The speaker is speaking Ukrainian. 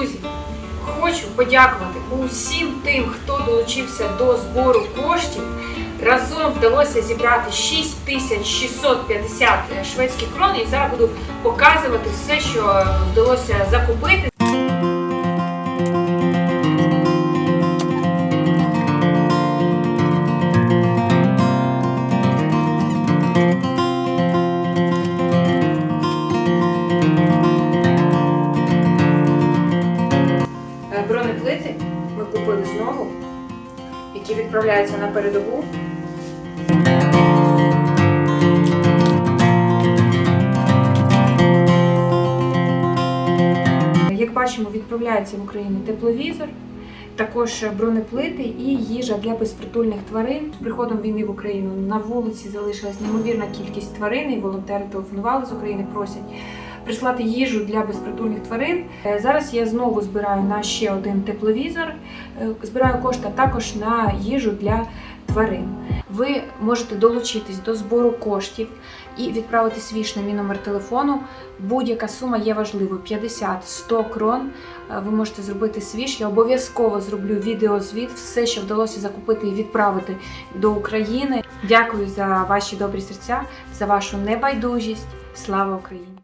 Друзі, хочу подякувати усім тим, хто долучився до збору коштів. Разом вдалося зібрати 6650 шведських крон. І зараз буду показувати все, що вдалося закупити. Купили знову, які відправляються на передову. Як бачимо, відправляється в Україну тепловізор, також бронеплити і їжа для безпритульних тварин. З приходом війни в Україну на вулиці залишилась неймовірна кількість тварин, і волонтери телефонували з України, просять прислати їжу для безпритульних тварин. Е, Зараз я знову збираю на ще один тепловізор, е, збираю кошти також на їжу для тварин. Ви можете долучитись до збору коштів і відправити свій ж на мій номер телефону. Будь-яка сума є важливою: 50-100 крон. Е, Ви можете зробити свіж. Я обов'язково зроблю відеозвіт, все, що вдалося закупити і відправити до України. Дякую за ваші добрі серця, за вашу небайдужість. Слава Україні!